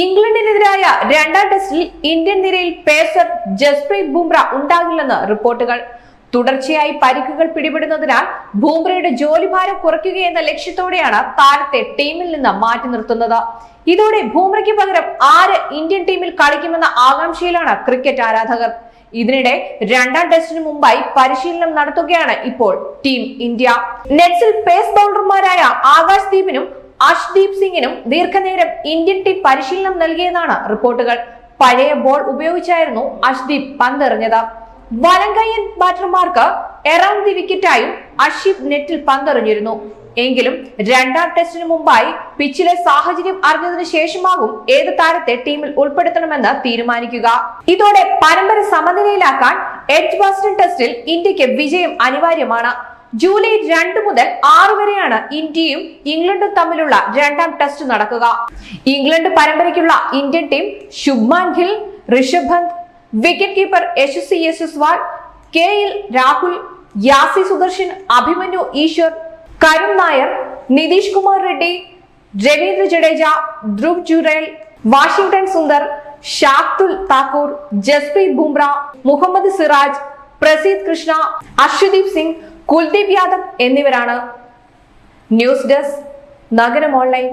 ഇംഗ്ലണ്ടിനെതിരായ രണ്ടാം ടെസ്റ്റിൽ ഇന്ത്യൻ നിരയിൽ പേസർ ജസ്പ്രീത് ബുംറ ഉണ്ടാകില്ലെന്ന് റിപ്പോർട്ടുകൾ. തുടർച്ചയായി പരിക്കുകൾ പിടിപെടുന്നതിനാൽ ബുംറയുടെ ജോലിഭാരം കുറയ്ക്കുകയെന്ന ലക്ഷ്യത്തോടെയാണ് താരത്തെ ടീമിൽ നിന്ന് മാറ്റി നിർത്തുന്നത്. ഇതോടെ ബുംറയ്ക്ക് പകരം ആര് ഇന്ത്യൻ ടീമിൽ കളിക്കുമെന്ന ആകാംക്ഷയിലാണ് ക്രിക്കറ്റ് ആരാധകർ. ഇതിനിടെ രണ്ടാം ടെസ്റ്റിന് മുമ്പായി പരിശീലനം നടത്തുകയാണ് ഇപ്പോൾ ടീം ഇന്ത്യ. നെറ്റ്സിൽ പേസ് ബൗളർമാരായ ആകാശ് ദീപിനും അഷ്ദീപ് സിംഗിനും ദീർഘനേരം ഇന്ത്യൻ ടീം പരിശീലനം നൽകിയെന്നാണ് റിപ്പോർട്ടുകൾ. പഴയ ബോൾ ഉപയോഗിച്ചായിരുന്നു അഷ്ദീപ് പന്തെറിഞ്ഞത്. വലങ്കയ്യൻ ബാറ്റർമാർക്ക് എറൌണ്ട് ദി വിക്കറ്റായും അഷീബ് നെറ്റിൽ പന്തെറിഞ്ഞിരുന്നു. എങ്കിലും രണ്ടാം ടെസ്റ്റിന് മുമ്പായി പിച്ചിലെ സാഹചര്യം അറിഞ്ഞതിനു ശേഷമാകും ഏത് താരത്തെ ടീമിൽ ഉൾപ്പെടുത്തണമെന്ന് തീരുമാനിക്കുക. ഇതോടെ പരമ്പര സമനിലയിലാക്കാൻ എഡ്ജ് ബാസ്റ്റൺ ടെസ്റ്റിൽ ഇന്ത്യയ്ക്ക് വിജയം അനിവാര്യമാണ്. ജൂലൈ രണ്ട് മുതൽ ആറ് വരെയാണ് ഇന്ത്യയും ഇംഗ്ലണ്ടും തമ്മിലുള്ള രണ്ടാം ടെസ്റ്റ് നടക്കുക. England പരമ്പരയ്ക്കുള്ള Indian team Shubman Gill Rishabh Pant wicket keeper Yashasvi Jaiswal K L Rahul Sai Sudharsan Abhimanyu Easwaran Karun Nair Nitish Kumar Reddy Ravindra Jadeja Dhruv Jurel Washington Sundar Shardul Thakur Jasprit Bumrah Mohammed Siraj Prasidh Krishna Arshdeep Singh Kuldeep Yadav എന്നിവരാണ് news desk നഗരം online